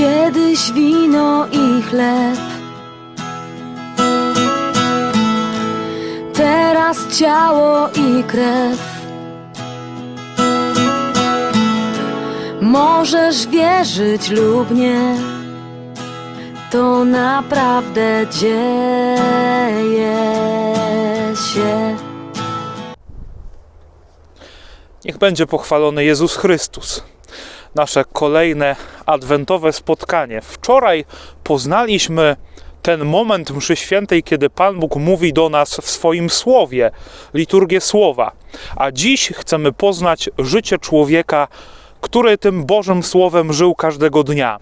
Kiedyś wino i chleb. Teraz ciało i krew. Możesz wierzyć lub nie. To naprawdę dzieje się. Niech będzie pochwalony Jezus Chrystus. Nasze kolejne adwentowe spotkanie. Wczoraj poznaliśmy ten moment mszy świętej, kiedy Pan Bóg mówi do nas w swoim słowie, liturgię słowa. A dziś chcemy poznać życie człowieka, który tym Bożym Słowem żył każdego dnia.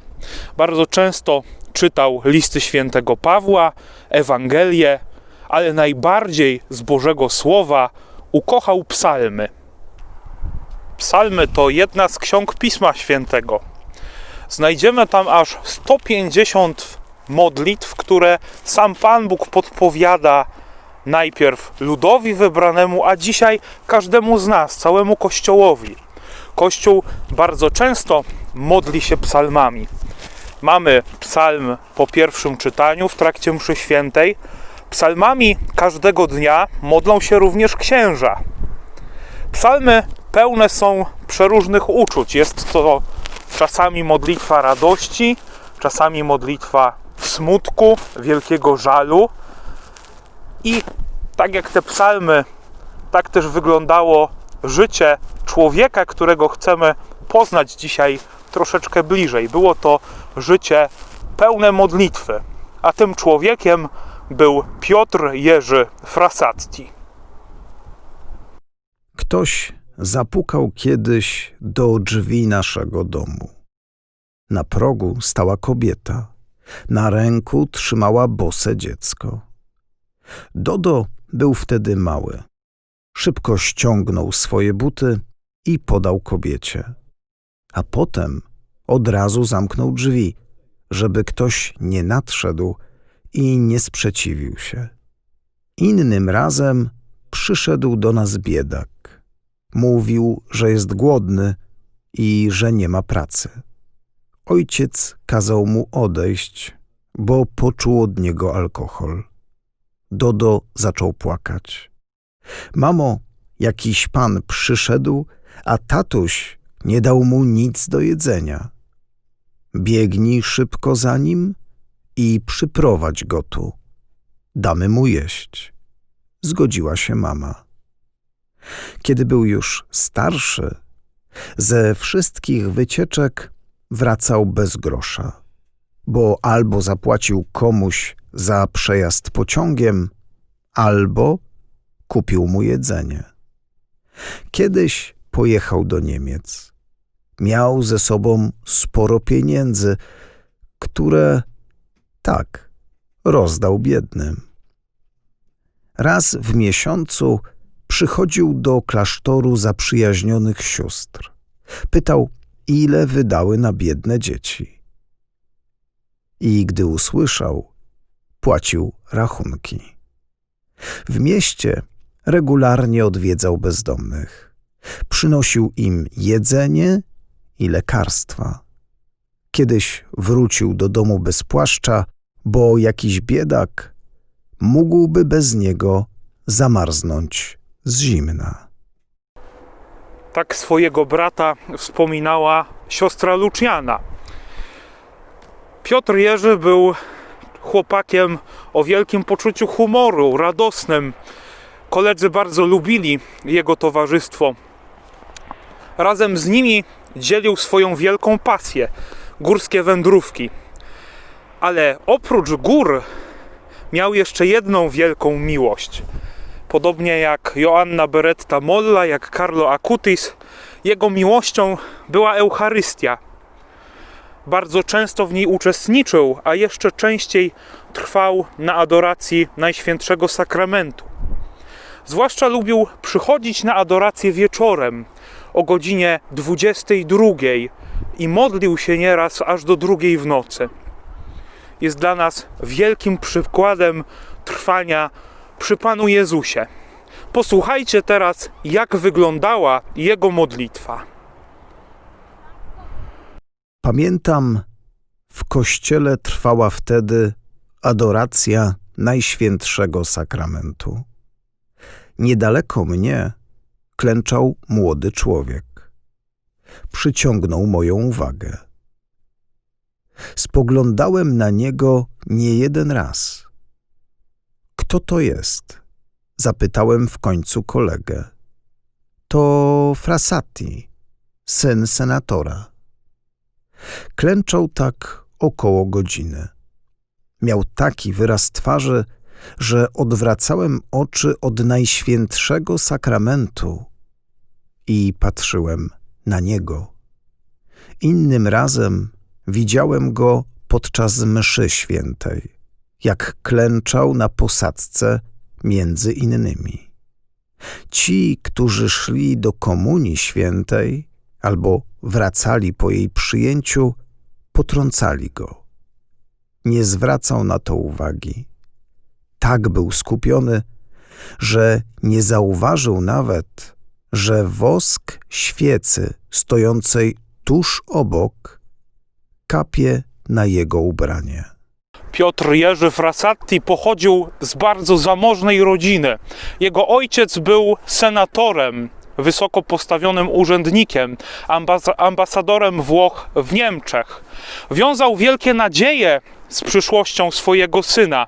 Bardzo często czytał listy świętego Pawła, Ewangelie, ale najbardziej z Bożego Słowa ukochał psalmy. Psalmy to jedna z ksiąg Pisma Świętego. Znajdziemy tam aż 150 modlitw, które sam Pan Bóg podpowiada najpierw ludowi wybranemu, a dzisiaj każdemu z nas, całemu Kościołowi. Kościół bardzo często modli się psalmami. Mamy psalm po pierwszym czytaniu w trakcie mszy świętej. Psalmami każdego dnia modlą się również księża. Psalmy pełne są przeróżnych uczuć. Jest to czasami modlitwa radości, czasami modlitwa smutku, wielkiego żalu. I tak jak te psalmy, tak też wyglądało życie człowieka, którego chcemy poznać dzisiaj troszeczkę bliżej. Było to życie pełne modlitwy, a tym człowiekiem był Piotr Jerzy Frassati. Ktoś zapukał kiedyś do drzwi naszego domu. Na progu stała kobieta. Na ręku trzymała bose dziecko. Dodo był wtedy mały. Szybko ściągnął swoje buty i podał kobiecie. A potem od razu zamknął drzwi, żeby ktoś nie nadszedł i nie sprzeciwił się. Innym razem przyszedł do nas biedak. Mówił, że jest głodny i że nie ma pracy. Ojciec kazał mu odejść, bo poczuł od niego alkohol. Dodo zaczął płakać. Mamo, jakiś pan przyszedł, a tatuś nie dał mu nic do jedzenia. Biegnij szybko za nim i przyprowadź go tu. Damy mu jeść. Zgodziła się mama. Kiedy był już starszy, ze wszystkich wycieczek wracał bez grosza, bo albo zapłacił komuś za przejazd pociągiem, albo kupił mu jedzenie. Kiedyś pojechał do Niemiec. Miał ze sobą sporo pieniędzy, które tak rozdał biednym. Raz w miesiącu przychodził do klasztoru zaprzyjaźnionych sióstr. Pytał, ile wydały na biedne dzieci. I gdy usłyszał, płacił rachunki. W mieście regularnie odwiedzał bezdomnych. Przynosił im jedzenie i lekarstwa. Kiedyś wrócił do domu bez płaszcza, bo jakiś biedak mógłby bez niego zamarznąć z zimna. Tak swojego brata wspominała siostra Luciana. Piotr Jerzy był chłopakiem o wielkim poczuciu humoru, radosnym. Koledzy bardzo lubili jego towarzystwo. Razem z nimi dzielił swoją wielką pasję górskie wędrówki. Ale oprócz gór miał jeszcze jedną wielką miłość. Podobnie jak Joanna Beretta Molla, jak Carlo Acutis, jego miłością była Eucharystia. Bardzo często w niej uczestniczył, a jeszcze częściej trwał na adoracji Najświętszego Sakramentu. Zwłaszcza lubił przychodzić na adorację wieczorem o godzinie 22 i modlił się nieraz aż do drugiej w nocy. Jest dla nas wielkim przykładem trwania przy Panu Jezusie. Posłuchajcie teraz, jak wyglądała jego modlitwa. Pamiętam, W kościele trwała wtedy adoracja Najświętszego Sakramentu. Niedaleko mnie klęczał młody człowiek. Przyciągnął moją uwagę. Spoglądałem na niego nie jeden raz. Kto to jest? Zapytałem w końcu kolegę. To Frassati, syn senatora. Klęczał tak około godziny. Miał taki wyraz twarzy, że odwracałem oczy od najświętszego sakramentu i patrzyłem na niego. Innym razem widziałem go podczas mszy świętej, jak klęczał na posadzce między innymi. Ci, którzy szli do komunii świętej albo wracali po jej przyjęciu, potrącali go. Nie zwracał na to uwagi. Tak był skupiony, że nie zauważył nawet, że wosk świecy stojącej tuż obok kapie na jego ubranie. Piotr Jerzy Frassati pochodził z bardzo zamożnej rodziny. Jego ojciec był senatorem, wysoko postawionym urzędnikiem, ambas- ambasadorem Włoch w Niemczech. Wiązał wielkie nadzieje z przyszłością swojego syna.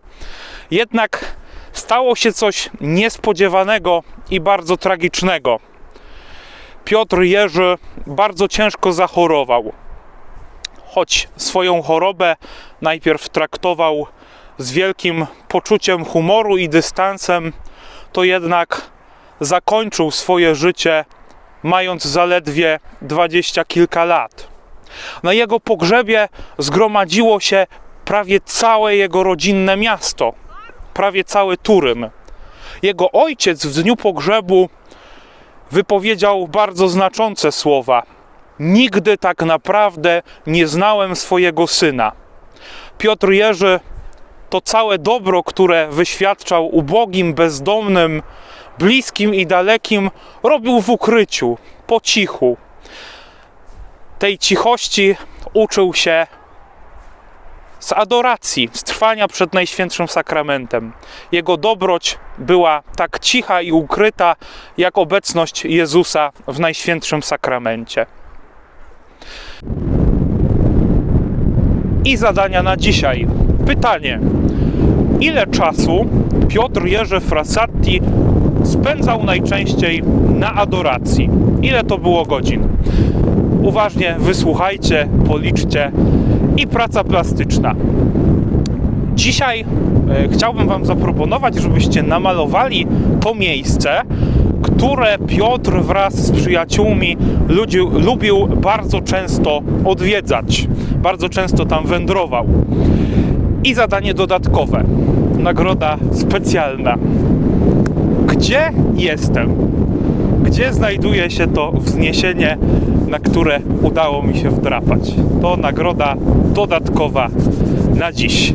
Jednak stało się coś niespodziewanego i bardzo tragicznego. Piotr Jerzy bardzo ciężko zachorował choć swoją chorobę najpierw traktował z wielkim poczuciem humoru i dystansem, to jednak zakończył swoje życie mając zaledwie dwadzieścia kilka lat. Na jego pogrzebie zgromadziło się prawie całe jego rodzinne miasto, prawie cały Turyn. Jego ojciec w dniu pogrzebu wypowiedział bardzo znaczące słowa. Nigdy tak naprawdę nie znałem swojego syna. Piotr Jerzy to całe dobro, które wyświadczał ubogim, bezdomnym, bliskim i dalekim, robił w ukryciu, po cichu. Tej cichości uczył się z adoracji, z trwania przed Najświętszym Sakramentem. Jego dobroć była tak cicha i ukryta, jak obecność Jezusa w Najświętszym Sakramencie. I zadania na dzisiaj. Pytanie: ile czasu Piotr Jerzy Frassati spędzał najczęściej na adoracji? Ile to było godzin? Uważnie wysłuchajcie, policzcie i praca plastyczna. Dzisiaj e, chciałbym Wam zaproponować, żebyście namalowali to miejsce, które Piotr wraz z przyjaciółmi ludziu, lubił bardzo często odwiedzać. Bardzo często tam wędrował. I zadanie dodatkowe. Nagroda specjalna. Gdzie jestem? Gdzie znajduje się to wzniesienie, na które udało mi się wdrapać? To nagroda dodatkowa na dziś.